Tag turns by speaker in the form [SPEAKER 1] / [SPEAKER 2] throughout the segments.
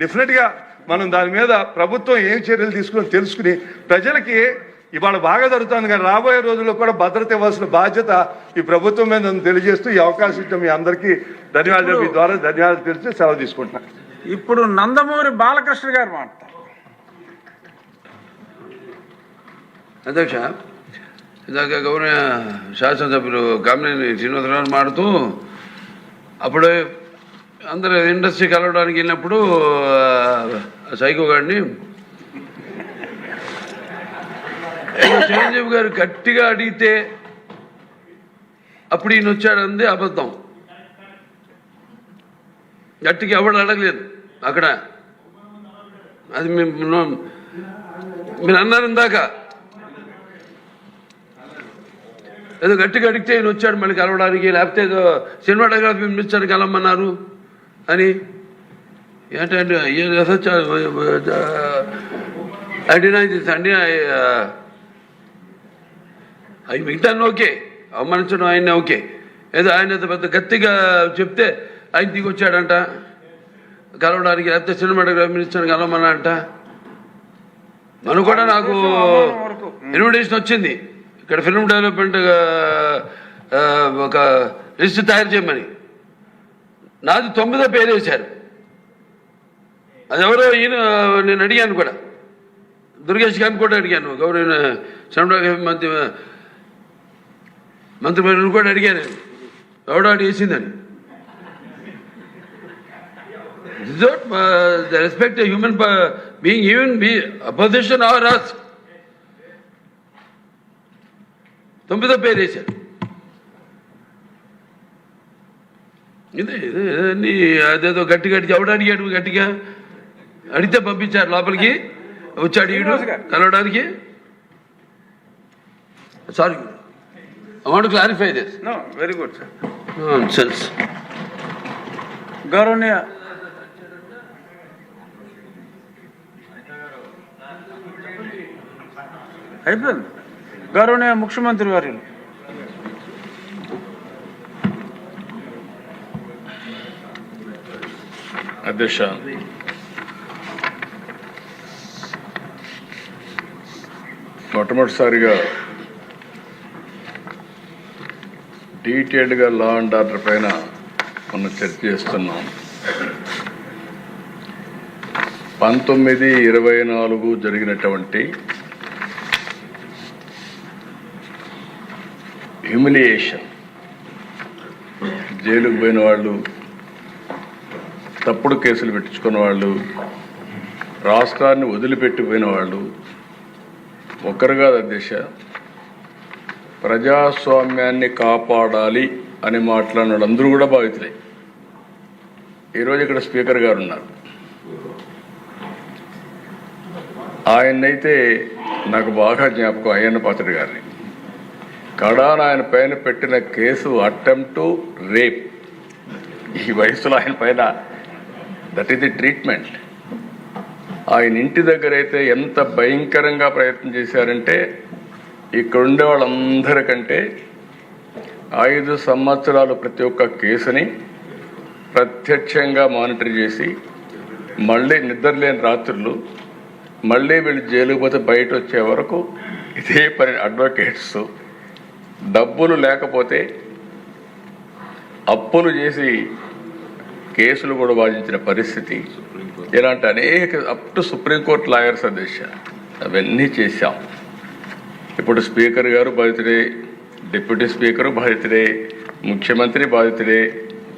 [SPEAKER 1] డెఫినెట్గా మనం దాని మీద ప్రభుత్వం ఏం చర్యలు తీసుకుని తెలుసుకుని ప్రజలకి ఇవాళ బాగా జరుగుతుంది కానీ రాబోయే రోజుల్లో కూడా భద్రత ఇవ్వాల్సిన బాధ్యత ఈ ప్రభుత్వం మీద తెలియజేస్తూ ఈ అవకాశం ఇచ్చిన మీ అందరికీ ధన్యవాదాలు. మీ ద్వారా ధన్యవాదాలు తెలిసి సెలవు తీసుకుంటున్నాను
[SPEAKER 2] ఇప్పుడు నందమూరి బాలకృష్ణ గారు మాట్లాడతారు.
[SPEAKER 3] అధ్యక్ష ఇందాక గౌరవ శాసనసభ్యులు కామినేని శ్రీనివాసరావు మాడుతూ అప్పుడు అందరు ఇండస్ట్రీ కలవడానికి వెళ్ళినప్పుడు సైకో గారిని చిరంజీవి గారు గట్టిగా అడిగితే అప్పుడు ఈయన వచ్చాడంది అబద్ధం. గట్టిగా ఎవడు అడగలేదు అక్కడ. అది మేము మీరు అన్నారు ఇందాక. ఏదో గట్టిగా అడిగితే ఈయన వచ్చాడు మళ్ళీ కలవడానికి లేకపోతే ఏదో సినిమాటోగ్రఫీ మినిస్టర్ కలవమన్నారు. అని ఏంటంటే అడినా అండి అవి మిగతాన్ని ఓకే. అవమానించడం ఆయన ఓకే. ఏదో ఆయన పెద్ద గట్టిగా చెప్తే ఆయన దిగొచ్చాడంట. కలవడానికి లేకపోతే సినిమాటోగ్రఫీ మినిస్టర్ కలవమన్నా అంట మనం కూడా నాకు ఇన్విటేషన్ వచ్చింది. ఇక్కడ ఫిల్మ్ డెవలప్మెంట్ ఒక లిస్ట్ తయారు చేయమని. నాది తొమ్మిదో పేరు వేశారు. అది ఎవరో ఈయన నేను అడిగాను కూడా. దుర్గేష్ గారిని కూడా అడిగాను. గౌరవ చంద్రబాబు మంత్రి మంత్రి మంత్రి కూడా అడిగాను. ఎవడో అడిగి వేసిందని. Respect human being even be opposition or us తొమ్మిదో పేరు వేశారు. ఇదే ఇదే అన్ని అదేదో గట్టి గట్టి ఎవడు అడిగాడు గట్టిగా? అడిగితే పంపించారు లోపలికి. వచ్చాడు ఈడు కలవడానికి. Sorry want clarify this
[SPEAKER 2] no very good sir
[SPEAKER 3] sense
[SPEAKER 2] గౌరవనీయ అయిపోయింది. గౌరవనీయ ముఖ్యమంత్రి వర్యులు
[SPEAKER 4] అధ్యక్ష. మొట్టమొదటిసారిగా డీటెయిల్డ్గా లా అండ్ ఆర్డర్ పైన మనం చర్చ చేస్తున్నాం. పంతొమ్మిది ఇరవై నాలుగు జరిగినటువంటి హ్యూమిలియేషన్ జైలుకు పోయిన వాళ్ళు తప్పుడు కేసులు పెట్టించుకున్న వాళ్ళు రాష్ట్రాన్ని వదిలిపెట్టిపోయిన వాళ్ళు ఒకరు కాదు అధ్యక్ష ప్రజాస్వామ్యాన్ని కాపాడాలి అని మాట్లాడిన వాళ్ళందరూ కూడా బాధితులే. ఈరోజు ఇక్కడ స్పీకర్ గారు ఉన్నారు. ఆయన్నైతే నాకు బాగా జ్ఞాపకం అయ్యన్న పాత్రుడు గారిని. కడాన ఆయన పైన పెట్టిన కేసు అటెంప్ట్ రేప్ ఈ వయసులో ఆయన పైన దట్ ఈస్ ది ట్రీట్మెంట్ ఆయన ఇంటి దగ్గర అయితే ఎంత భయంకరంగా ప్రయత్నం చేశారంటే ఇక్కడ ఉండే వాళ్ళందరికంటే ఐదు సంవత్సరాలు ప్రతి ఒక్క కేసుని ప్రత్యక్షంగా మానిటర్ చేసి మళ్ళీ నిద్రలేని రాత్రులు మళ్ళీ వీళ్ళు జైలుకు పోతే బయట వచ్చే వరకు ఇదే పని అడ్వకేట్స్ డబ్బులు లేకపోతే అప్పులు చేసి కేసులు కూడా వాదించిన పరిస్థితి. ఇలాంటి అనేక అప్ టు సుప్రీంకోర్టు లాయర్స్ అధ్యక్ష అవన్నీ చేశాం. ఇప్పుడు స్పీకర్ గారు బాధితుడే డిప్యూటీ స్పీకర్ బాధితుడే ముఖ్యమంత్రి బాధితుడే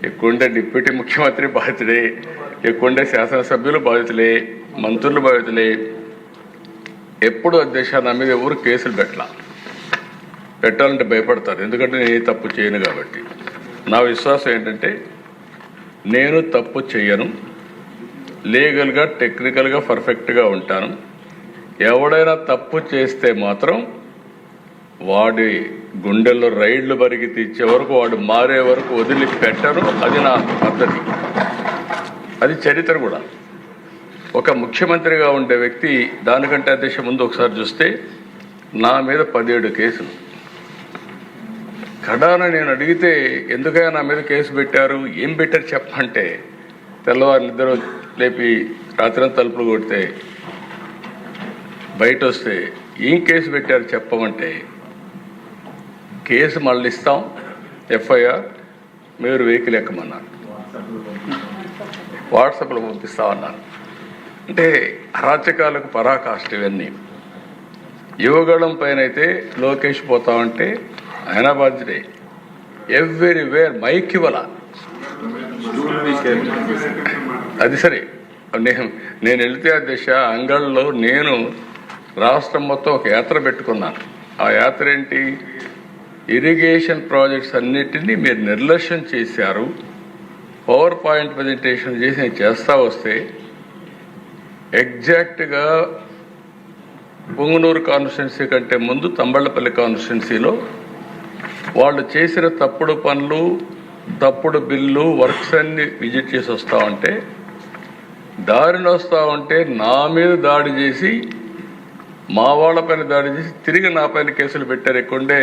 [SPEAKER 4] ఎక్కువండే డిప్యూటీ ముఖ్యమంత్రి బాధితుడే ఎక్కువండే శాసనసభ్యులు బాధితులే మంత్రులు బాధితులే. ఎప్పుడు అధ్యక్ష నా మీద ఎవరు కేసులు పెట్టలా? పెట్టాలంటే భయపడతారు. ఎందుకంటే నేను ఏ తప్పు చేయను కాబట్టి. నా విశ్వాసం ఏంటంటే నేను తప్పు చేయను లీగల్గా టెక్నికల్గా పర్ఫెక్ట్గా ఉంటాను. ఎవడైనా తప్పు చేస్తే మాత్రం వాడి గుండెల్లో రైళ్ళు బరిగి తీర్చే వరకు వాడు మారే వరకు వదిలిపెట్టను. అది నా పద్ధతి. అది చరిత్ర కూడా. ఒక ముఖ్యమంత్రిగా ఉండే వ్యక్తి దానికంటే అధ్యక్ష ముందు ఒకసారి చూస్తే నా మీద పదిహేడు కేసులు. కడాన నేను అడిగితే ఎందుకైనా నా మీద కేసు పెట్టారు? ఏం పెట్టారు చెప్పంటే? తెల్లవారు నిద్ర లేపి రాత్రి తలుపులు కొడితే బయట వస్తే ఏం కేసు పెట్టారు చెప్పమంటే? కేసు మళ్ళీ ఇస్తాం ఎఫ్ఐఆర్ మీరు వెహికల్ ఎక్కమన్నారు. వాట్సాప్లో పంపిస్తామన్నారు. అంటే అరాచకాలకు పరాకాష్ట ఇవన్నీ యువగళం పైన అయితే లోకేష్ పోతామంటే ఆయన బాధ్యతే ఎవ్రీవేర్ మైక్ ఇవ్వాల. అది సరే. నేను నేను వెళితే ఆ దిశ అంగళ్ళలో నేను రాష్ట్రం మొత్తం ఒక యాత్ర పెట్టుకున్నాను. ఆ యాత్ర ఏంటి? ఇరిగేషన్ ప్రాజెక్ట్స్ అన్నిటినీ మీరు నిర్లక్ష్యం చేశారు. పవర్ పాయింట్ ప్రజెంటేషన్ చేసి నేను చేస్తా వస్తే ఎగ్జాక్ట్గా పొంగునూరు కాన్స్టిట్యున్సీ కంటే ముందు తంబళ్ళపల్లి కాన్స్టిట్యున్సీలో వాళ్ళు చేసిన తప్పుడు పనులు తప్పుడు బిల్లు వర్క్స్ అన్ని విజిట్ చేసి వస్తా ఉంటే దారిని వస్తా ఉంటే నా మీద దాడి చేసి మా వాళ్ళ పైన దాడి చేసి తిరిగి నా పైన కేసులు పెట్టారు ఎక్కువండే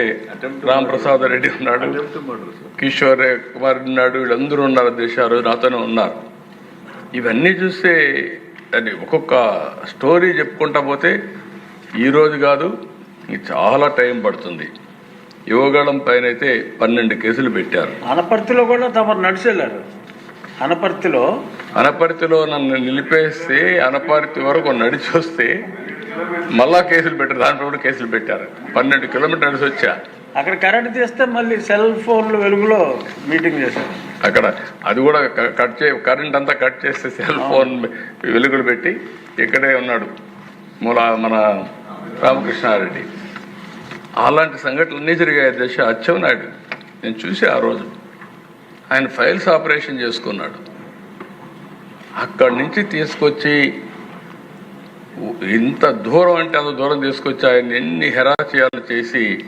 [SPEAKER 4] రామ్ ప్రసాద్ రెడ్డి ఉన్నాడు. కిషోర్ కుమార్ ఉన్నాడు వీళ్ళందరూ ఉన్నారు దేశాలు నాతోనే ఉన్నారు. ఇవన్నీ చూస్తే అది ఒక్కొక్క స్టోరీ చెప్పుకుంటా పోతే ఈ రోజు కాదు చాలా టైం పడుతుంది. యువగళం పైన అయితే పన్నెండు కేసులు పెట్టారు.
[SPEAKER 2] అనపర్తిలో కూడా తమరు నడిచెళ్ళారు అనపర్తిలో
[SPEAKER 4] అనపర్తిలో నన్ను నిలిపేస్తే అనపర్తి వరకు నడిచి వస్తే మళ్ళా కేసులు పెట్టారు. దాంట్లో కూడా కేసులు పెట్టారు. పన్నెండు కిలోమీటర్ నడిచి వచ్చా.
[SPEAKER 2] అక్కడ కరెంట్ తీస్తే మళ్ళీ సెల్ ఫోన్లు వెలుగులో మీటింగ్ చేశారు.
[SPEAKER 4] అక్కడ అది కూడా కట్ చే కరెంట్ అంతా కట్ చేస్తే సెల్ ఫోన్ వెలుగులు పెట్టి ఇక్కడే ఉన్నాడు మూల మన రామకృష్ణారెడ్డి. అలాంటి సంఘటనలన్నీ జరిగాయి దశ అచ్చవనాయుడు నేను చూసి ఆ రోజు ఆయన ఫైల్స్ ఆపరేషన్ చేసుకున్నాడు. అక్కడి నుంచి తీసుకొచ్చి ఇంత దూరం అంటే అంత దూరం తీసుకొచ్చి ఆయన ఎన్ని హెరాచయాలు చేసి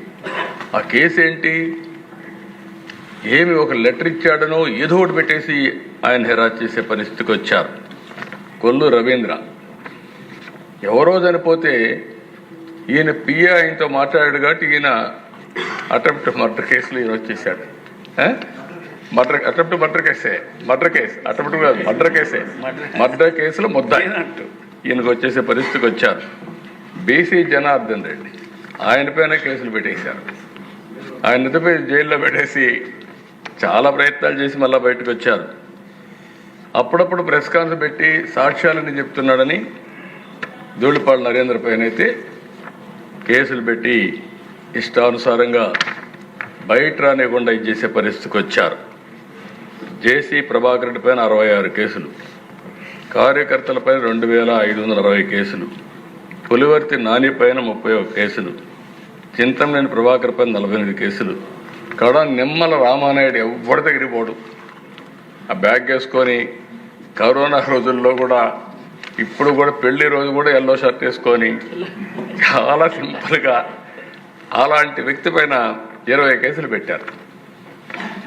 [SPEAKER 4] ఆ కేసు ఏంటి? ఏమి ఒక లెటర్ ఇచ్చాడనో ఏదో ఒకటి పెట్టేసి ఆయన హెరాజ్ చేసే పరిస్థితికి వచ్చారు. కొల్లు రవీంద్ర. ఎవరో చనిపోతే ఈయన పిఏ ఆయనతో మాట్లాడాడు కాబట్టి ఈయన అటెంప్ట్ మర్డర్ కేసులో ఈయన వచ్చేసాడు మర్డర్ అటెంప్ట్ మర్డర్ కేసే మర్డర్ కేసు అటెంప్ట్ కాదు మర్డర్ కేసే మర్డర్ కేసులో ముద్దాయి ఈయనకు వచ్చేసే పరిస్థితికి వచ్చారు. బీసీ జనార్దన్ రెడ్డి. ఆయన పైన కేసులు పెట్టేశారు. ఆయన ఎదుపై జైల్లో పెట్టేసి చాలా ప్రయత్నాలు చేసి మళ్ళీ బయటకు వచ్చారు. అప్పుడప్పుడు ప్రెస్ కాన్ఫరెన్స్ పెట్టి సాక్ష్యాలని చెప్తున్నాడని ధూళిపాడు నరేంద్ర పైన అయితే కేసులు పెట్టి ఇష్టానుసారంగా బయట రానివ్వకుండా ఇది చేసే పరిస్థితికి వచ్చారు. జేసీ ప్రభాకర్ రెడ్డి పైన అరవై ఆరు కేసులు కార్యకర్తలపై రెండు వేల ఐదు వందల అరవై కేసులు పులివర్తి నాని పైన ముప్పై ఒక కేసులు చింతమనేని ప్రభాకర్ పైన నలభై ఎనిమిది కేసులు కడ నిమ్మల రామానాయుడు ఎవ్వడి దగ్గరికి పోడు. ఆ బ్యాగ్ వేసుకొని కరోనా రోజుల్లో కూడా ఇప్పుడు కూడా పెళ్ళి రోజు కూడా ఎల్లో షర్ట్ వేసుకొని చాలా సింపుల్గా అలాంటి వ్యక్తి పైన ఇరవై కేసులు పెట్టారు.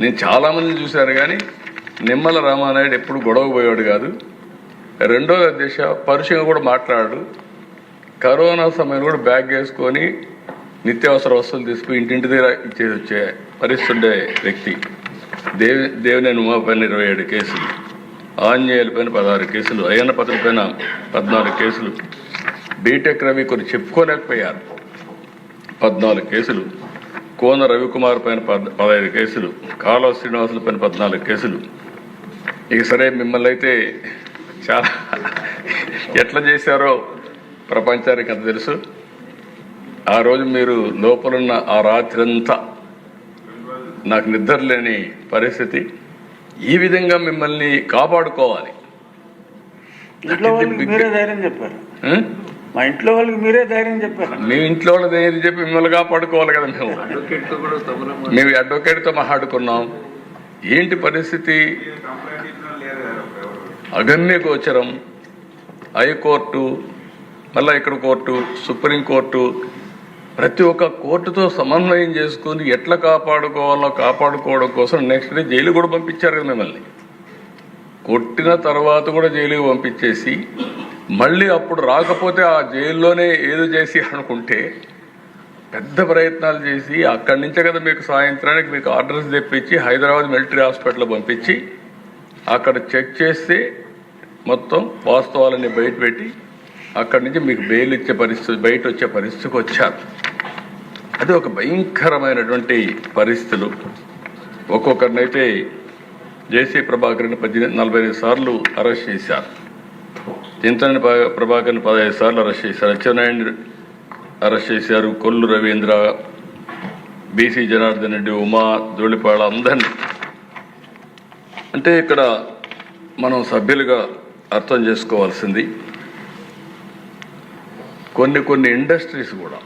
[SPEAKER 4] నేను చాలామంది చూశాను కానీ నిమ్మల రామానాయుడు ఎప్పుడు గొడవ పోయాడు కాదు. రెండో దిశ పరుషంగా కూడా మాట్లాడు కరోనా సమయంలో కూడా బ్యాగ్ వేసుకొని నిత్యావసర వస్తువులు తీసుకుని ఇంటింటి దగ్గర ఇచ్చేసి వచ్చే పరిస్థితుండే వ్యక్తి. దేవి దేవినేని ఉమాపల్లి ఇరవై ఏడు కేసులు. ఆంజనేయుల పైన పదహారు కేసులు అయ్యన్న పత్రుల పైన పద్నాలుగు కేసులు. బీటెక్ రవి కొన్ని చెప్పుకోలేకపోయారు. పద్నాలుగు కేసులు. కోన రవికుమార్ పైన పద్ పదహైదు కేసులు. కాలువ శ్రీనివాసుల పైన పద్నాలుగు కేసులు. ఇక సరే మిమ్మల్ని అయితే చాలా ఎట్లా చేశారో ప్రపంచానికి అంత తెలుసు. ఆ రోజు మీరు లోపలున్న ఆ రాత్రంతా నాకు నిద్ర లేని పరిస్థితి. ఈ విధంగా మిమ్మల్ని కాపాడుకోవాలి.
[SPEAKER 2] ఇంట్లో వాళ్ళకి మీరే ధైర్యం చెప్పారు? మా ఇంట్లో వాళ్ళకి మీరే ధైర్యం చెప్పారు.
[SPEAKER 4] మీ ఇంట్లో వాళ్ళది ఏది చెప్పి మిమ్మల్ని కాపాడుకోవాలి కదా మేము. మేము అడ్వకేట్తో మాట్లాడుకున్నాం. ఏంటి పరిస్థితి? అగమ్య గోచరం. హైకోర్టు మళ్ళీ ఇక్కడ కోర్టు సుప్రీంకోర్టు ప్రతి ఒక్క కోర్టుతో సమన్వయం చేసుకుని ఎట్లా కాపాడుకోవాలో కాపాడుకోవడం కోసం నెక్స్ట్ డే జైలు కూడా పంపించారు కదా మిమ్మల్ని. కొట్టిన తర్వాత కూడా జైలుకి పంపించేసి మళ్ళీ అప్పుడు రాకపోతే ఆ జైల్లోనే ఏదో చేసి అనుకుంటే పెద్ద ప్రయత్నాలు చేసి అక్కడి నుంచే కదా మీకు సాయంత్రానికి మీకు ఆర్డర్స్ తెప్పించి హైదరాబాద్ మిలిటరీ హాస్పిటల్ పంపించి అక్కడ చెక్ చేస్తే మొత్తం వాస్తవాలన్నీ బయట పెట్టి అక్కడి నుంచి మీకు బెయిల్ ఇచ్చే పరిస్థితి బయట వచ్చే పరిస్థితికి వచ్చారు. అంటే ఒక భయంకరమైనటువంటి పరిస్థితులు. ఒక్కొక్కరినైతే జేసీ ప్రభాకర్ని పద్దెనిమిది నలభై ఐదు సార్లు అరెస్ట్ చేశారు. చింతని ప్రభాకర్ని పదహైదు సార్లు అరెస్ట్ చేశారు. అచ్చెన్నాయుడిని అరెస్ట్ చేశారు. కొల్లు రవీంద్ర బీసీ జనార్దన్ రెడ్డి ఉమా ధూళిపాళ అందరినీ. అంటే ఇక్కడ మనం సభ్యులుగా అర్థం చేసుకోవాల్సింది కొన్ని కొన్ని ఇండస్ట్రీస్ కూడా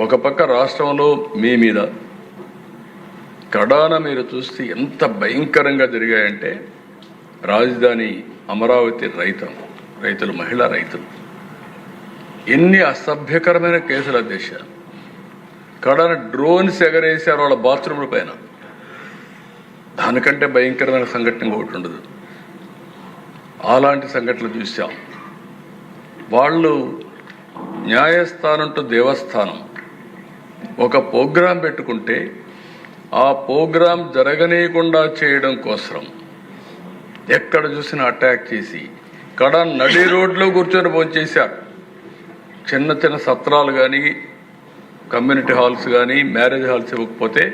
[SPEAKER 4] ఒక పక్క రాష్ట్రంలో మీ మీద కడాన మీరు చూస్తే ఎంత భయంకరంగా జరిగాయంటే రాజధాని అమరావతి రైతం రైతులు మహిళా రైతులు. ఎన్ని అసభ్యకరమైన కేసుల దిశ. కడాన డ్రోన్స్ ఎగరేసారు వాళ్ళ బాత్రూముల పైన. దానికంటే భయంకరమైన సంఘటన ఒకటి ఉండదు. అలాంటి సంఘటనలు చూసాం వాళ్ళు న్యాయస్థానం టు దేవస్థానం ఒక ప్రోగ్రాం పెట్టుకుంటే ఆ ప్రోగ్రాం జరగనీయకుండా చేయడం కోసం ఎక్కడ చూసినా అటాక్ చేసి కడ నడి రోడ్లో కూర్చొని భోంచేశారు చిన్న చిన్న సత్రాలు కానీ కమ్యూనిటీ హాల్స్ కానీ మ్యారేజ్ హాల్స్ ఇవ్వకపోతే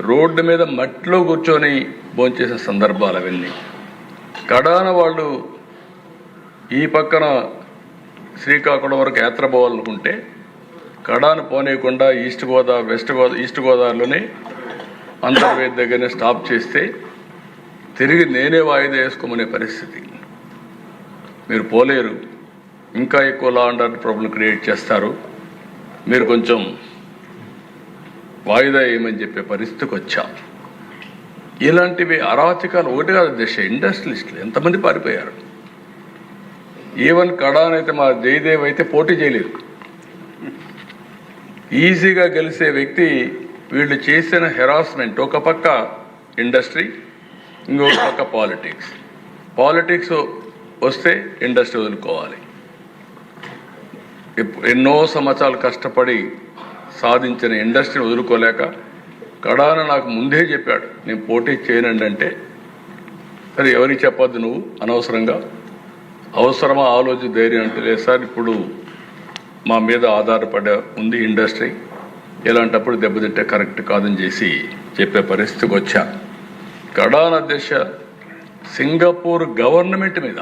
[SPEAKER 4] రోడ్డు మీద మట్టిలో కూర్చొని భోంచేసిన సందర్భాలు అవన్నీ. కడాన వాళ్ళు ఈ పక్కన శ్రీకాకుళం వరకు యాత్ర పోవాలనుకుంటే కడాను పోనీయకుండా east Godavari west Goda east గోదావరిలోనే Antarvedi దగ్గరనే స్టాప్ చేస్తే తిరిగి నేనే వాయిదా వేసుకోమనే పరిస్థితి. మీరు పోలేరు. ఇంకా ఎక్కువ law and order problem create చేస్తారు. మీరు కొంచెం వాయిదా వేయమని చెప్పే పరిస్థితికి వచ్చాం. ఇలాంటివి అరాచకాలు ఒకటి కాదు దశ ఇండస్ట్రియలిస్టులు. ఎంతమంది పారిపోయారు? ఈవెన్ కడాన్ అయితే మా జయదేవ్ అయితే పోటీ చేయలేదు. ఈజీగా గెలిచే వ్యక్తి వీళ్ళు చేసిన హెరాస్మెంట్ ఒక పక్క ఇండస్ట్రీ ఇంకొక పక్క పాలిటిక్స్ పాలిటిక్స్ వస్తే ఇండస్ట్రీ వదులుకోవాలి. ఎన్నో సంవత్సరాలు కష్టపడి సాధించిన ఇండస్ట్రీని వదులుకోలేక కడాన నాకు ముందే చెప్పాడు నేను పోటీ చేయనండి అంటే సరే ఎవరికి చెప్పొద్దు నువ్వు అనవసరంగా. అవసరమా ఆలోచి ధైర్యం అంటే లేదు సార్ ఇప్పుడు మా మీద ఆధారపడే ఉంది ఇండస్ట్రీ. ఇలాంటప్పుడు దెబ్బతింటే కరెక్ట్ కాదని చేసి చెప్పే పరిస్థితికి వచ్చా. కడాన దిశ సింగపూర్ గవర్నమెంట్ మీద